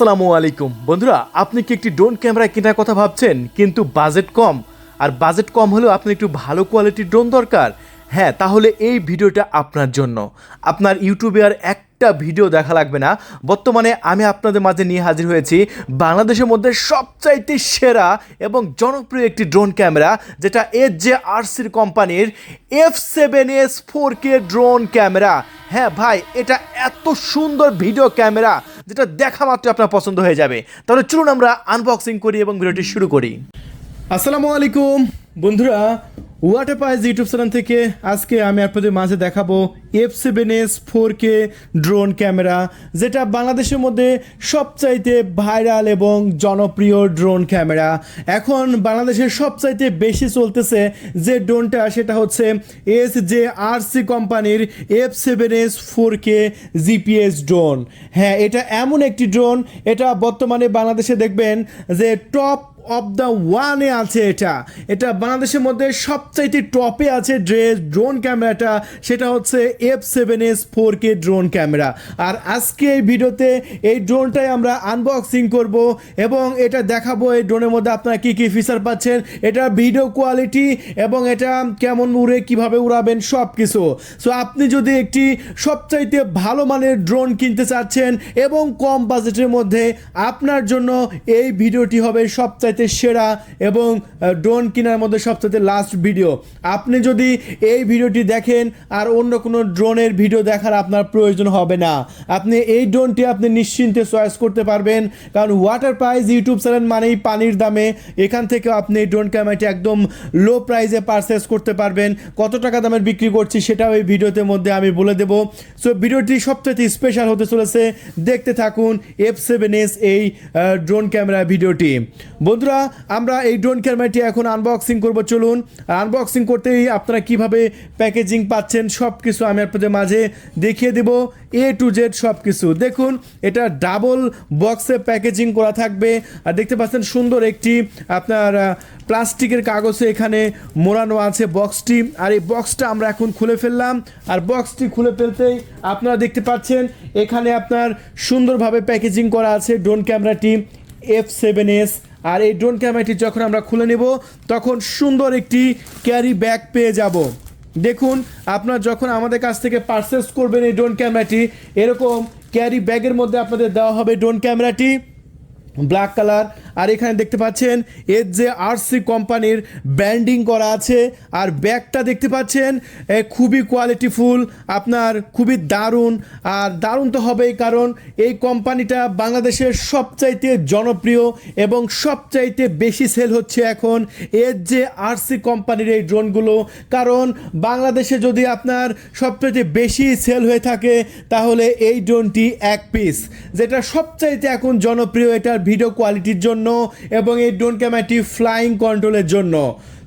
আসসালামু আলাইকুম। বন্ধুরা, আপনি কি একটি ড্রোন ক্যামেরা কেনার কথা ভাবছেন? কিন্তু বাজেট কম। আর বাজেট কম হলেও আপনি একটু ভালো কোয়ালিটির ড্রোন দরকার। হ্যাঁ তাহলে এই ভিডিওটা আপনার জন্য। আপনার ইউটিউবে আর একটা ভিডিও দেখা লাগবে না। বর্তমানে আমি আপনাদের মাঝে নিয়ে হাজির হয়েছি বাংলাদেশের মধ্যে সবচাইতে সেরা এবং জনপ্রিয় একটি ড্রোন ক্যামেরা, যেটা এস জে আরসির কোম্পানির F seven S four K drone camera. হ্যাঁ ভাই, এটা এত সুন্দর ভিডিও ক্যামেরা, যেটা দেখা মাত্র আপনার পছন্দ হয়ে যাবে। তাহলে চলুন আমরা আনবক্সিং করি এবং ভিডিওটি শুরু করি। আসসালামু আলাইকুম। বন্ধুরা ওয়াটার পাইজ ইউটিউব চ্যানেল থেকে আজকে আমি আপনাদের মাঝে দেখাবো F seven S four K drone camera যেটা বাংলাদেশের মধ্যে সবচাইতে ভাইরাল এবং জনপ্রিয় ড্রোন ক্যামেরা এখন বাংলাদেশের সবচাইতে বেশি চলতেছে যে ড্রোনটা সেটা হচ্ছে এস জে আর সি কোম্পানির F seven S four K GPS drone হ্যাঁ এটা এমন একটি ড্রোন এটা বর্তমানে বাংলাদেশে দেখবেন যে টপ অফ দ্য ওয়ানে আছে এটা। এটা বাংলাদেশের মধ্যে সবচাইতে টপে আছে ড্রেস ড্রোন ক্যামেরাটা, সেটা হচ্ছে F seven S four K drone camera. আর আজকে এই ভিডিওতে এই ড্রোনটাই আমরা আনবক্সিং করব এবং এটা দেখাবো এই ড্রোনের মধ্যে আপনারা কী কী ফিচার পাচ্ছেন এটা ভিডিও কোয়ালিটি এবং এটা কেমন উড়ে, কীভাবে উড়াবেন সব কিছু সো আপনি যদি একটি সবচাইতে ভালো মানের ড্রোন কিনতে চাচ্ছেন এবং কম বাজেটের মধ্যে, আপনার জন্য এই ভিডিওটি হবে সবচাইতে সেরা এবং ড্রোন কেনার মধ্যে সবচাইতে লাস্ট ভিডিও আপনি যদি এই ভিডিওটি দেখেন আর অন্য কোনো ড্রোনের ভিডিও দেখার আপনার প্রয়োজন হবে না। আপনি এই ড্রোনটি আপনি নিশ্চিন্তে চয়েস করতে পারবেন, কারণ ওয়াটার প্রাইস ইউটিউব চ্যানেল মানেই পানির দামে। এখান থেকে আপনি এই ড্রোন ক্যামেরাটি একদম লো প্রাইসে পারচেস করতে পারবেন। কত টাকা দামের বিক্রি করছি সেটাও এই ভিডিওতে মধ্যে আমি বলে দেবো। সো ভিডিওটি সবচেয়ে স্পেশাল হতে চলেছে। দেখতে থাকুন এফ সেভেন এস এই ড্রোন ক্যামেরা ভিডিওটি বন্ধুরা, আমরা এই ড্রোন ক্যামেরাটি এখন আনবক্সিং করব। চলুন আনবক্সিং করতেই আপনারা কীভাবে প্যাকেজিং পাচ্ছেন সব কিছু আমি আপনাদের মাঝে দেখিয়ে দেব। এ টু জেড সব কিছু দেখুন, এটা ডাবল বক্সে প্যাকেজিং করা থাকবে। আর দেখতে পাচ্ছেন সুন্দর একটি আপনার প্লাস্টিকের কাগজে এখানে মোড়ানো আছে বক্সটি আর এই বক্সটা আমরা এখন খুলে ফেললাম। আর বক্সটি খুলে ফেলতেই আপনারা দেখতে পাচ্ছেন, এখানে আপনার সুন্দরভাবে প্যাকেজিং করা আছে ড্রোন ক্যামেরাটি এফ সেভেন এস আর এই ড্রোন ক্যামেরাটি যখন আমরা খুলে নেব, তখন সুন্দর একটি ক্যারি ব্যাগ পেয়ে যাব। দেখুন, আপনারা যখন আমাদের কাছ থেকে পারচেস করবেন এই ড্রোন ক্যামেরাটি এরকম ক্যারি ব্যাগের মধ্যে আপনাদের দেওয়া হবে ড্রোন ক্যামেরাটি ব্ল্যাক কালার। আর এখানে দেখতে পাচ্ছেন এর যে আরসি কোম্পানির ব্র্যান্ডিং করা আছে। আর ব্যাগটা দেখতে পাচ্ছেন খুবই কোয়ালিটিফুল আপনার খুবই দারুণ। আর দারুণ তো হবেই, কারণ এই কোম্পানিটা বাংলাদেশের সবচাইতে জনপ্রিয় এবং সবচাইতে বেশি সেল হচ্ছে এখন এর যে আরসি কোম্পানির এই ড্রোনগুলো কারণ বাংলাদেশে যদি আপনার সবচাইতে বেশি সেল হয়ে থাকে, তাহলে এই ড্রোনটি এক পিস যেটা সবচাইতে এখন জনপ্রিয়, এটার ভিডিও কোয়ালিটির জন্য এবং এই ড্রোন ক্যামেরাটি ফ্লাইং কন্ট্রোলের জন্য।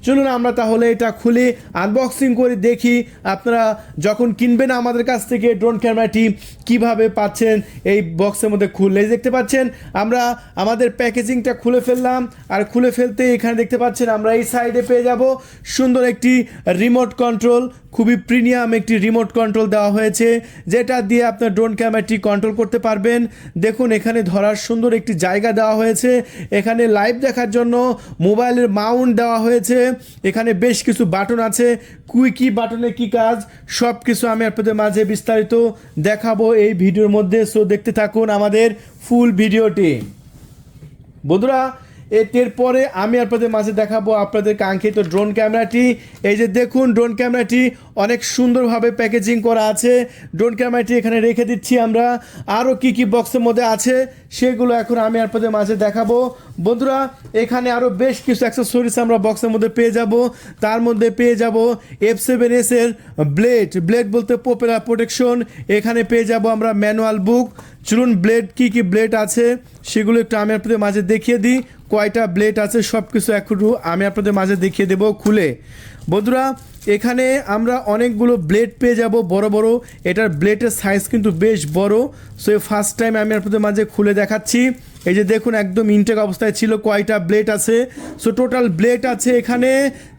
চলুন আমরা তাহলে এটা খুলে আনবক্সিং করে দেখি আপনারা যখন কিনবেন আমাদের কাছ থেকে ড্রোন ক্যামেরাটি কীভাবে পাচ্ছেন এই বক্সের মধ্যে খুললে। দেখতে পাচ্ছেন, আমরা আমাদের প্যাকেজিংটা খুলে ফেললাম। আর খুলে ফেলতে এখানে দেখতে পাচ্ছেন আমরা এই সাইডে পেয়ে যাব। সুন্দর একটি রিমোট কন্ট্রোল খুবই প্রিমিয়াম একটি রিমোট কন্ট্রোল দেওয়া হয়েছে, যেটা দিয়ে আপনার ড্রোন ক্যামেরাটি কন্ট্রোল করতে পারবেন। দেখুন, এখানে ধরার সুন্দর একটি জায়গা দেওয়া হয়েছে। এখানে লাইভ দেখার জন্য মোবাইলের মাউন্ট দেওয়া হয়েছে। এখানে বেশ কিছু বাটন আছে কুই কি বাটনে কি কাজ সব কিছু আমি আপনাদের মাঝে বিস্তারিত দেখাবো এই ভিডিওর মধ্যে। সো দেখতে থাকুন আমাদের ফুল ভিডিওটি। বন্ধুরা, এর পরে আমি আপনাদের মাঝে দেখাবো আপনাদের কাঙ্ক্ষিত ড্রোন ক্যামেরাটি এই যে দেখুন ড্রোন ক্যামেরাটি অনেক সুন্দরভাবে প্যাকেজিং করা আছে। ড্রোন ক্যামেরাটি এখানে রেখে দিচ্ছি আমরা। আরও কি কি বক্সের মধ্যে আছে, সেগুলো এখন আমি আপনাদের মাঝে দেখাবো। বন্ধুরা, এখানে আরও বেশ কিছু অ্যাক্সেসরিজ আমরা বক্সের মধ্যে পেয়ে যাব। তার মধ্যে পেয়ে যাব এফ সেভেন এসের ব্লেড ব্লেড বলতে পপুলার প্রোটেকশন এখানে পেয়ে যাব আমরা ম্যানুয়াল বুক চলুন ব্লেড কি কি ব্লেড আছে, সেগুলো একটু আমি আপনাদের মাঝে দেখিয়ে দিই। কয়টা ব্লেড আছে সব কিছু একটু আমি আপনাদের মাঝে দেখিয়ে দেবো খুলে। বন্ধুরা এখানে আমরা অনেকগুলো ব্লেড পেয়ে যাব, বড় বড়। এটার ব্লেডের সাইজ কিন্তু বেশ বড়। সো ফার্স্ট টাইম আমি আপনাদের মাঝে খুলে দেখাচ্ছি। এই যে দেখুন, একদম ইনটেক অবস্থায় ছিল কয়টা ব্লেড আছে। সো টোটাল ব্লেড আছে এখানে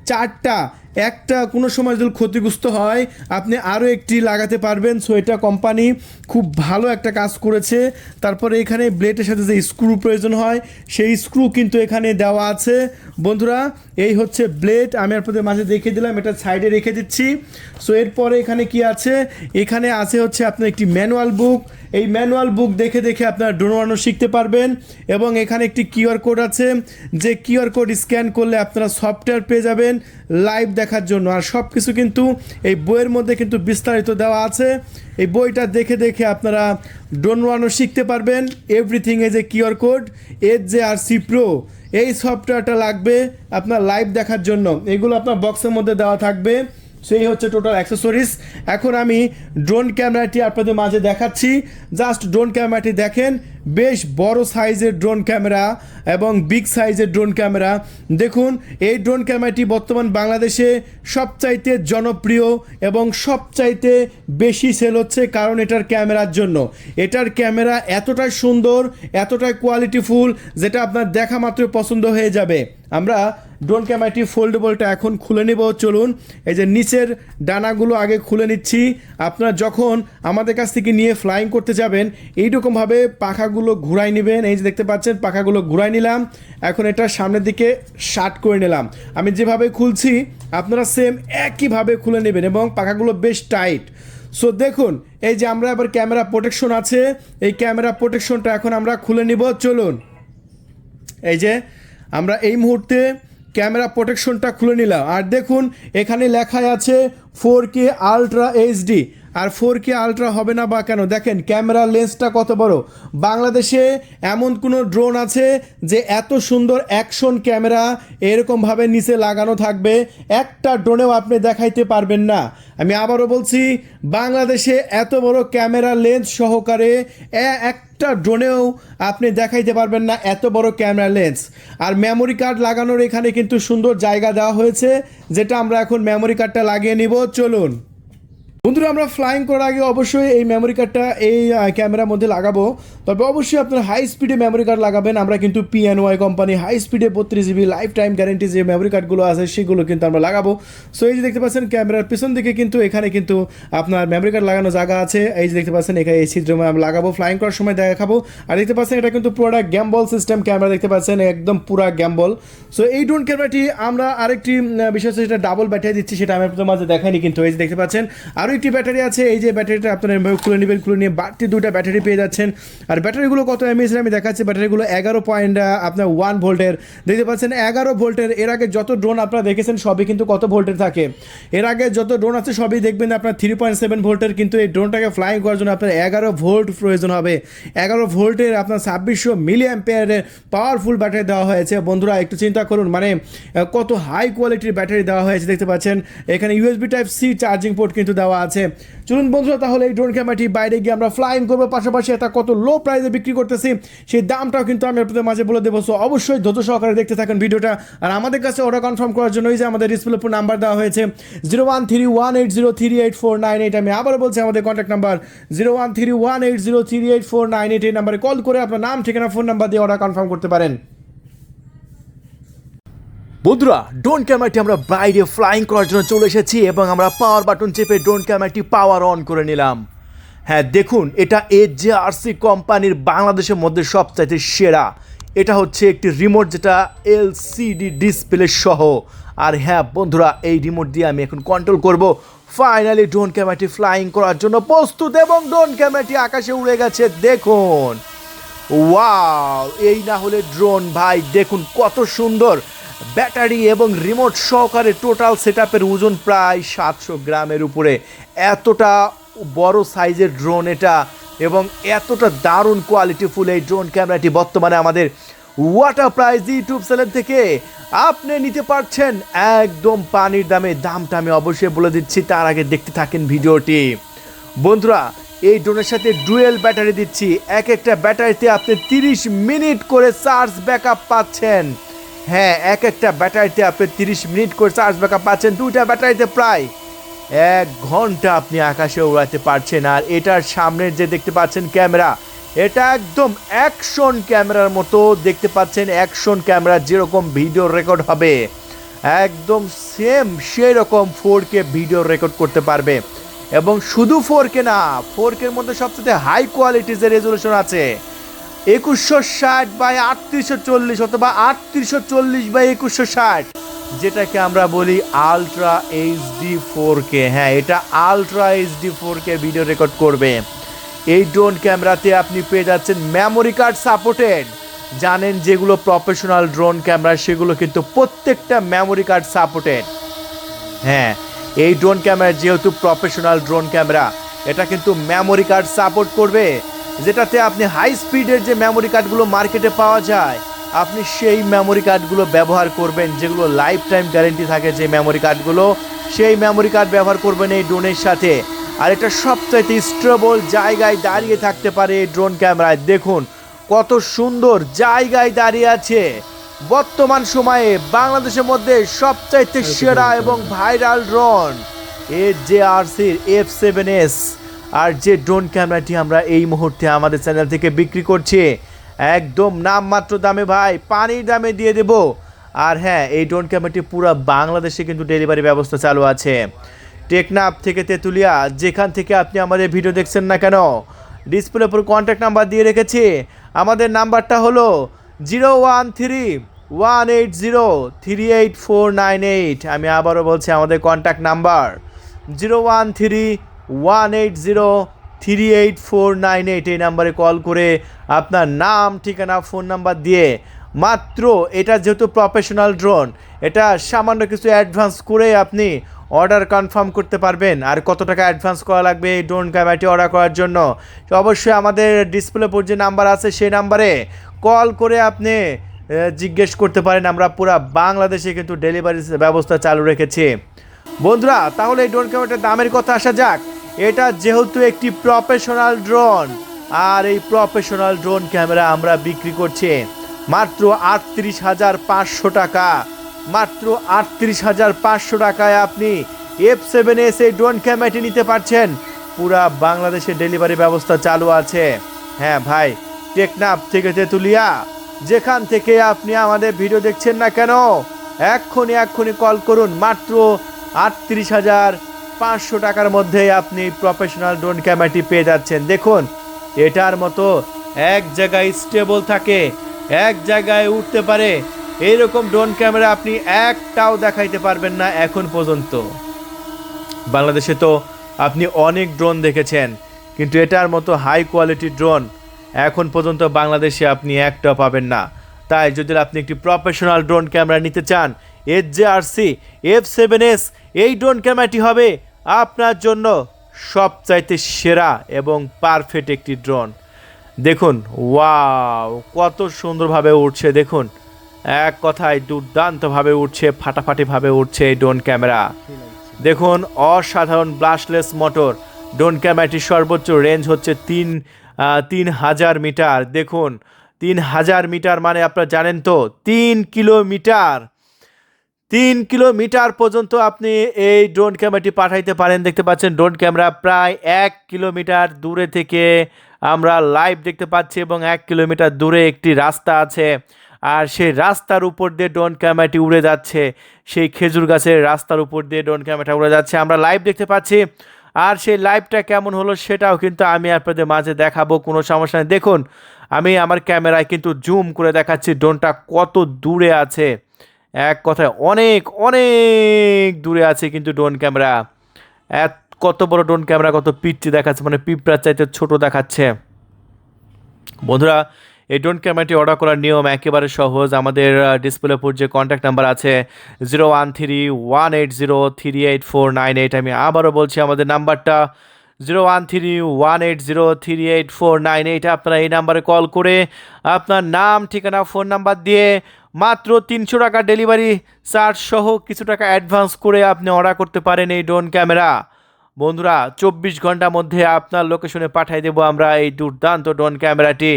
চারটা। একটা কোনো সময় যদি ক্ষতিগ্রস্ত হয়, আপনি আরও একটি লাগাতে পারবেন। সো এটা কোম্পানি খুব ভালো একটা কাজ করেছে। তারপরে এখানে ব্লেডের সাথে যে স্ক্রু প্রয়োজন হয়, সেই স্ক্রু কিন্তু এখানে দেওয়া আছে। বন্ধুরা, এই হচ্ছে ব্লেড আমি আপনাদের মাঝে দেখে দিলাম, এটা সাইডে রেখে দিচ্ছি। সো এরপরে এখানে কি আছে? এখানে আছে হচ্ছে আপনার একটি ম্যানুয়াল বুক এই ম্যানুয়াল বুক দেখে দেখে আপনারা ড্রোন শিখতে পারবেন। এবং এখানে একটি কিউআর কোড আছে। যে কিউআর কোড স্ক্যান করলে আপনারা সফটওয়্যার পেয়ে যাবেন। লাইভ দেখার জন্য। আর সব কিছু কিন্তু এই বইয়ের মধ্যে কিন্তু বিস্তারিত দেওয়া আছে। এই বইটা দেখে দেখে আপনারা ড্রোন ওয়ানও শিখতে পারবেন। Everything as a QR code as J R C pro এই সফটওয়্যারটা লাগবে আপনার লাইভ দেখার জন্য। এগুলো আপনার বক্সের মধ্যে দেওয়া থাকবে। সেই হচ্ছে টোটাল অ্যাক্সেসরিজ এখন আমি ড্রোন ক্যামেরাটি আপনাদের মাঝে দেখাচ্ছি। জাস্ট ড্রোন ক্যামেরাটি দেখেন, বেশ বড় সাইজের ড্রোন ক্যামেরা এবং বিগ সাইজের ড্রোন ক্যামেরা দেখুন, এই ড্রোন ক্যামেরাটি বর্তমান বাংলাদেশে সবচাইতে জনপ্রিয় এবং সবচাইতে বেশি সেল হচ্ছে কারণ এটার ক্যামেরার জন্য। এটার ক্যামেরা এতটাই সুন্দর, এতটাই কোয়ালিটিফুল যেটা আপনার দেখা মাত্র পছন্দ হয়ে যাবে। আমরা ড্রোন ক্যামেরাটি ফোল্ডেবলটা এখন খুলে নেব, চলুন। এই যে নিচের ডানাগুলো আগে খুলে নিচ্ছি। আপনারা যখন আমাদের কাছ থেকে নিয়ে ফ্লাইং করতে যাবেন, এইরকমভাবে পাখাগুলো ঘুরাই নেবেন। এই যে দেখতে পাচ্ছেন, পাখাগুলো ঘুরাই নিলাম। এখন এটা সামনের দিকে শার্ট করে নিলাম। আমি যেভাবে খুলছি, আপনারা সেম একইভাবে খুলে নেবেন এবং পাখাগুলো বেশ টাইট সো দেখুন, এই যে আমরা এবার ক্যামেরা প্রোটেকশন আছে। এই ক্যামেরা প্রোটেকশনটা এখন আমরা খুলে নিব, চলুন। এই যে আমরা এই মুহূর্তে ক্যামেরা প্রোটেকশনটা খুলে নিলাম। আর দেখুন, এখানে লেখায় আছে ফোর কে আলট্রা এইচডি আর ফোর কে আলট্রা হবে না বা কেন? দেখেন, ক্যামেরা লেন্সটা কত বড়? বাংলাদেশে এমন কোনো ড্রোন আছে যে এত সুন্দর অ্যাকশন ক্যামেরা এরকমভাবে নিচে লাগানো থাকবে। একটা ড্রোনেও আপনি দেখাইতে পারবেন না। আমি আবারও বলছি, বাংলাদেশে এত বড় ক্যামেরা লেন্স সহকারে একটা ড্রোনেও আপনি দেখাইতে পারবেন না এত বড় ক্যামেরা লেন্স। আর মেমোরি কার্ড লাগানোর এখানে কিন্তু সুন্দর জায়গা দেওয়া হয়েছে, যেটা আমরা এখন মেমোরি কার্ডটা লাগিয়ে নিব। চলুন। বন্ধুরা, আমরা ফ্লাইং করার আগে অবশ্যই এই মেমোরি কার্ডটা এই ক্যামেরার মধ্যে লাগাবো। তবে অবশ্যই আপনার হাই স্পিডে মেমোরি কার্ড লাগাবেন। আমরা কিন্তু পিএনওয়াই কোম্পানি হাই স্পিডে বত্রিশ জিবি লাইফ টাইম গ্যারেন্টি যে মেমোরি কার্ডগুলো আছে, সেগুলো কিন্তু আমরা লাগাবো। সো এই যে দেখতে পাচ্ছেন ক্যামেরার পিছন দিকে কিন্তু এখানে কিন্তু আপনার মেমোরি কার্ড লাগানো জায়গা আছে। এই যে দেখতে পাচ্ছেন, এখানে এই ছিদ্র আমরা লাগাবো। ফ্লাইং করার সময় দেখাবো। আর দেখতে পাচ্ছেন, এটা কিন্তু পুরোটা গ্যাম্বল সিস্টেম ক্যামেরা দেখতে পাচ্ছেন, একদম পুরা গ্যাম্বল সো এই ড্রোন ক্যামেরাটি আমরা আরেকটি বিশেষ সেটা ডাবল ব্যাটারি দিচ্ছি, সেটা আমি আপনাদের মাঝে দেখাইনি কিন্তু। এই যে দেখতে পাচ্ছেন, আরও একটি ব্যাটারি আছে, এই যে ব্যাটারিটা আপনারা এভাবে খুলে নেবেন, খুলে নিয়ে বাড়তি দুইটা ব্যাটারি পেয়ে যাচ্ছেন। আর ব্যাটারিগুলো কত এমএএসের আমি দেখাচ্ছি, ব্যাটারিগুলো এগারো পয়েন্ট আপনার ওয়ান ভোল্টের দেখতে পাচ্ছেন, এগারো ভোল্টের এর আগে যত ড্রোন আপনারা দেখেছেন, সবই কিন্তু কত ভোল্টের থাকে। এর আগে যত ড্রোন আছে, সবই দেখবেন আপনার থ্রি পয়েন্ট সেভেন ভোল্টের কিন্তু এই ড্রোনটাকে ফ্লাইং করার জন্য আপনার এগারো ভোল্ট প্রয়োজন হবে। এগারো ভোল্টের আপনার ছাব্বিশশো মিলি অ্যাম্পেয়ারের পাওয়ারফুল ব্যাটারি দেওয়া হয়েছে। বন্ধুরা, একটু চিন্তা করুন মানে কত হাই কোয়ালিটির ব্যাটারি দেওয়া হয়েছে, দেখতে পাচ্ছেন। এখানে USB type C charging port কিন্তু দেওয়া আছে। চলুন বন্ধুরা, তাহলে এই ড্রোন ক্যামেরাটি বাইরে গিয়ে আমরা ফ্লাইং করব। পাশাপাশি এটা কত লো প্রাইসে বিক্রি করতেছি, সেই দামটাও কিন্তু আমি আপনাদের মাঝে বলে দেবো। সো অবশ্যই ধৈর্য সহকারে দেখতে থাকেন ভিডিওটা। আর আমাদের কাছে অর্ডার কনফার্ম করার জন্য এই যে আমাদের ডিসপ্লে উপর নাম্বার দেওয়া হয়েছে zero one three one eight zero three eight four nine eight আমি আবারও বলছি, আমাদের contact number zero one three one eight zero three eight four nine eight এই নাম্বারে কল করে আপনার নাম, ঠিকানা ফোন নাম্বার দিয়ে অর্ডার কনফার্ম করতে পারেন। বন্ধুরা ড্রোন ক্যামেরাটি আমরা বাইরে ফ্লাইং করার জন্য চলে এসেছি এবং আমরা পাওয়ার বাটন চেপে ড্রোন ক্যামেরাটি পাওয়ার অন করে নিলাম। হ্যাঁ দেখুন, এটা এ জে আরসি কোম্পানির বাংলাদেশের মধ্যে সবচাইতে সেরা। এটা হচ্ছে একটি রিমোট যেটা এলসিডি ডিসপ্লে সহ। আর হ্যাঁ বন্ধুরা, এই রিমোট দিয়ে আমি এখন কন্ট্রোল করব। ফাইনালি ড্রোন ক্যামেরাটি ফ্লাইং করার জন্য প্রস্তুত এবং ড্রোন ক্যামেরাটি আকাশে উড়ে গেছে, দেখুন। ওয়াও এই না হলে ড্রোন ভাই, দেখুন কত সুন্দর। ব্যাটারি এবং রিমোট সহকারে টোটাল সেট ওজন প্রায় সাতশো গ্রামের উপরে। এতটা বড় সাইজের ড্রোন এটা এবং এতটা দারুণ কোয়ালিটিফুল এই ড্রোন ক্যামেরাটি বর্তমানে আমাদের ওয়াটার প্রাইজ ইউটিউব চ্যানেল থেকে। আপনি নিতে পারছেন একদম পানির দামে, দামটা আমি অবশ্যই বলে দিচ্ছি, তার আগে দেখতে থাকেন ভিডিওটি। বন্ধুরা, এই ড্রোনের সাথে ডুয়েল ব্যাটারি দিচ্ছি। এক একটা ব্যাটারিতে আপনি তিরিশ মিনিট করে চার্জ ব্যাকআপ পাচ্ছেন। হ্যাঁ এক একটা ব্যাটারিতে আপনি তিরিশ মিনিট করে চার্জ ব্যাকআপ পাচ্ছেন, দুইটা ব্যাটারিতে প্রায় এক ঘণ্টা আপনি আকাশে উড়াতে পারছেন। আর এটার সামনের যে দেখতে পাচ্ছেন ক্যামেরা, এটা একদম অ্যাকশন ক্যামেরার মতো দেখতে পাচ্ছেন। অ্যাকশন ক্যামেরা যেরকম ভিডিও রেকর্ড হবে, একদম সেম সেই রকম ফোর কে ভিডিও রেকর্ড করতে পারবে। এবং শুধু ফোর কে না ফোর কের মধ্যে সবচেয়ে হাই কোয়ালিটির যে রেজলিউশন আছে একুশশো ষাট বাই আটত্রিশশো চল্লিশ অথবা আটত্রিশশো চল্লিশ বাই একুশশো ষাট, যেটাকে আমরা বলি আলট্রা এইচডি ফোর কে। হ্যাঁ এটা ultra HD four K video record করবে। এই ড্রোন ক্যামেরাতে আপনি পেয়ে যাচ্ছেন মেমোরি কার্ড সাপোর্টেড। জানেন যেগুলো প্রফেশনাল ড্রোন ক্যামেরা, সেগুলো কিন্তু প্রত্যেকটা মেমোরি কার্ড সাপোর্টেড। হ্যাঁ এই ড্রোন ক্যামেরা যেহেতু প্রফেশনাল ড্রোন ক্যামেরা, এটা কিন্তু মেমোরি কার্ড সাপোর্ট করবে। যেটাতে আপনি হাই স্পিডের যে মেমোরি কার্ডগুলো মার্কেটে পাওয়া যায় আপনি সেই মেমোরি কার্ডগুলো ব্যবহার করবেন যেগুলো লাইফ টাইম গ্যারেন্টি থাকে যে মেমোরি কার্ডগুলো সেই মেমোরি কার্ড ব্যবহার করবেন এই ড্রোনের সাথে। আর এটা সবচাইতে স্টেবল জায়গায় দাঁড়িয়ে থাকতে পারে এই ড্রোন ক্যামেরায় দেখুন কত সুন্দর জায়গায় দাঁড়িয়ে আছে। বর্তমান সময়ে বাংলাদেশের মধ্যে সবচাইতে সেরা এবং viral drone A J R sir F seven S R যে ড্রোন ক্যামেরাটি আমরা এই মুহূর্তে আমাদের চ্যানেল থেকে বিক্রি করছি, একদম নামমাত্র দামে ভাই, পানির দামে দিয়ে দেব। আর হ্যাঁ এই ড্রোন ক্যামেরাটি পুরো বাংলাদেশে কিন্তু ডেলিভারি ব্যবস্থা চালু আছে। টেকনাফ থেকে তেঁতুলিয়া, যেখান থেকে আপনি আমাদের ভিডিও দেখছেন না কেন ডিসপ্লে উপর কন্ট্যাক্ট নাম্বার দিয়ে রেখেছি। আমাদের নাম্বারটা হলো zero one three one eight zero three eight four nine eight আমি আবারও বলছি আমাদের contact number zero one three one eight zero three eight four nine eight এই নাম্বারে কল করে আপনার নাম, ঠিকানা, ফোন নাম্বার দিয়ে মাত্র এটা যেহেতু প্রফেশনাল ড্রোন এটা সামান্য কিছু অ্যাডভান্স করে আপনি অর্ডার কনফার্ম করতে পারবেন। আর কত টাকা অ্যাডভান্স করা লাগবে এই ড্রোন ক্যামেরাটি অর্ডার করার জন্য? অবশ্যই আমাদের ডিসপ্লে উপর যে নাম্বার আছে সেই নাম্বারে কল করে আপনি জিজ্ঞেস করতে পারেন। আমরা পুরা বাংলাদেশে কিন্তু ডেলিভারি ব্যবস্থা চালু রেখেছি। বন্ধুরা, তাহলে এই ড্রোন ক্যামেরাটার দামের কথা আসা যাক। এটা যেহেতু একটি প্রফেশনাল ড্রোন আর এই প্রফেশনাল ড্রোন ক্যামেরা আমরা বিক্রি করছি মাত্র আটত্রিশ হাজার পাঁচশো টাকা। মাত্র আটত্রিশ হাজার পাঁচশো টাকায় আপনি এফ সেভেন এস এই ড্রোন ক্যামেরাটি নিতে পারছেন। পুরা বাংলাদেশে ডেলিভারি ব্যবস্থা চালু আছে। হ্যাঁ ভাই, টেকনাফ থেকে তেঁতুলিয়া, যেখান থেকে আপনি আমাদের ভিডিও দেখছেন না কেন, এক্ষুনি এক্ষুনি কল করুন। মাত্র আটত্রিশ হাজার পাঁচশো টাকার মধ্যে আপনি প্রফেশনাল ড্রোন ক্যামেরাটি পেয়ে যাচ্ছেন। দেখুন, এটার মতো এক জায়গায় স্টেবল থাকে, এক জায়গায় উঠতে পারে। এইরকম ড্রোন ক্যামেরা আপনি একটাও দেখাইতে পারবেন না এখন পর্যন্ত। বাংলাদেশে তো আপনি অনেক ড্রোন দেখেছেন, কিন্তু এটার মতো হাই কোয়ালিটি ড্রোন এখন পর্যন্ত বাংলাদেশে আপনি একটাও পাবেন না। তাই যদি আপনি একটি প্রফেশনাল ড্রোন ক্যামেরা নিতে চান H J R C, F seven S, এই ড্রোন ক্যামেরাটি হবে আপনার জন্য সবচাইতে সেরা এবং পারফেক্ট একটি ড্রোন। দেখুন, ওয়াও, কত সুন্দরভাবে উঠছে দেখুন। এক কথায় দুর্দান্তভাবে উঠছে ফাটাফাটিভাবে উঠছে এই ড্রোন ক্যামেরা। দেখুন, অসাধারণ ব্লাশলেস মোটর। ড্রোন ক্যামেরাটির সর্বোচ্চ রেঞ্জ হচ্ছে তিন তিন হাজার মিটার। দেখুন, তিন হাজার মিটার মানে আপনারা জানেন তো, তিন কিলোমিটার। তিন কিলোমিটার পর্যন্ত আপনি এই ড্রোন ক্যামেরাটি পাঠাইতে পারেন। দেখতে পাচ্ছেন, ড্রোন ক্যামেরা প্রায় এক কিলোমিটার দূরে থেকে আমরা লাইভ দেখতে পাচ্ছি এবং এক কিলোমিটার দূরে একটি রাস্তা আছে। আর সেই রাস্তার উপর দিয়ে ড্রোন ক্যামেরাটি উড়ে যাচ্ছে। সেই খেজুর গাছের রাস্তার উপর দিয়ে ড্রোন ক্যামেরাটা উড়ে যাচ্ছে। আমরা লাইভ দেখতে পাচ্ছি। আর সেই লাইভটা কেমন হলো সেটাও কিন্তু আমি আপনাদের মাঝে দেখাবো, কোনো সমস্যা নেই। দেখুন, আমি আমার ক্যামেরায় কিন্তু জুম করে দেখাচ্ছি, ড্রোনটা কত দূরে আছে। এক কথায় অনেক অনেক দূরে আছে কিন্তু ড্রোন ক্যামেরা এত, কত বড় ড্রোন ক্যামেরা কত পিচ্ছি দেখাচ্ছে মানে পিঁপড়ার চাইতে ছোট দেখাচ্ছে। বন্ধুরা, এই ড্রোন ক্যামেরাটি অর্ডার করার নিয়ম একেবারে সহজ। আমাদের ডিসপ্লে উপর যে কন্ট্যাক্ট নাম্বার আছে zero one three one eight zero three eight four nine eight আমি আবারও বলছি, আমাদের নাম্বারটা zero one three one eight zero three eight four nine eight আপনারা এই নাম্বারে কল করে আপনার নাম, ঠিকানা ফোন নাম্বার দিয়ে মাত্র তিনশো টাকা ডেলিভারি চার্জ সহ কিছু টাকা অ্যাডভান্স করে আপনি অর্ডার করতে পারেন এই ড্রোন ক্যামেরা। বন্ধুরা, চব্বিশ ঘণ্টার মধ্যে আপনার লোকেশনে পাঠিয়ে দেবো আমরা এই দুর্দান্ত ড্রোন ক্যামেরাটি।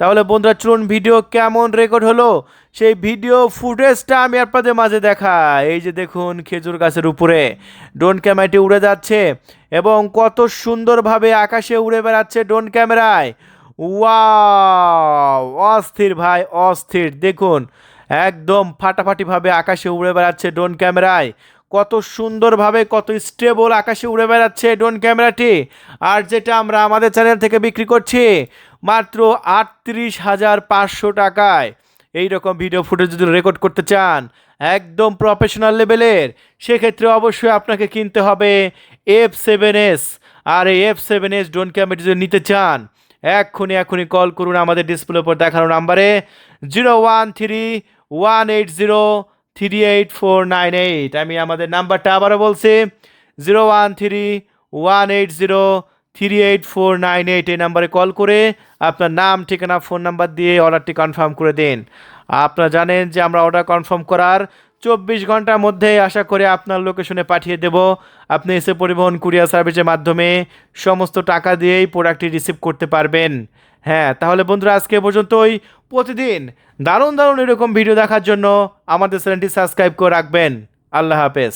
তাহলে বন্ধুরা, চলুন ভিডিও কেমন রেকর্ড হলো? সেই ভিডিও ফুটেজটা আমি আপনাদের মাঝে দেখা এই যে দেখুন, খেজুর গাছের উপরে ড্রোন ক্যামেরাটি উড়ে যাচ্ছে এবং কত সুন্দরভাবে আকাশে উড়ে বেড়াচ্ছে ড্রোন ক্যামেরায়। ওয়া অস্থির ভাই, অস্থির। দেখুন একদম ফাটাফাটিভাবে আকাশে উড়ে বেড়াচ্ছে ড্রোন ক্যামেরায়। কত সুন্দরভাবে, কত স্টেবল আকাশে উড়ে বেড়াচ্ছে ড্রোন ক্যামেরাটি। আর যেটা আমরা আমাদের চ্যানেল থেকে বিক্রি করছি, মাত্র আটত্রিশ হাজার পাঁচশো টাকায়। এই রকম ভিডিও ফুটেজ যদি রেকর্ড করতে চান, একদম প্রফেশনাল লেভেলের সেক্ষেত্রে অবশ্যই আপনাকে কিনতে হবে এফ সেভেন এস আর এই F seven S drone camera যদি নিতে চান, এক্ষুনি এক্ষুনি কল করুন আমাদের ডিসপ্লে উপর দেখানো নাম্বারে zero one three one eight zero three eight four nine eight আমি আমাদের নাম্বারটা আবারও বলছি zero one three one eight zero three eight four nine eight এই নাম্বারে কল করে আপনার নাম, ঠিকানা, ফোন নাম্বার দিয়ে অর্ডারটি কনফার্ম করে দিন। আপনারা জানেন যে আমরা অর্ডার কনফার্ম করার চব্বিশ ঘণ্টার মধ্যে আশা করে আপনার লোকেশনে পাঠিয়ে দেব। আপনি এসে পরিবহন কুরিয়ার সার্ভিসের মাধ্যমে সমস্ত টাকা দিয়েই প্রোডাক্টটি রিসিভ করতে পারবেন। হ্যাঁ তাহলে বন্ধুরা আজকে পর্যন্ত পর্যন্তই। প্রতিদিন দারুণ দারুণ এরকম ভিডিও দেখার জন্য আমাদের চ্যানেলটি সাবস্ক্রাইব করে রাখবেন। আল্লাহ হাফেজ।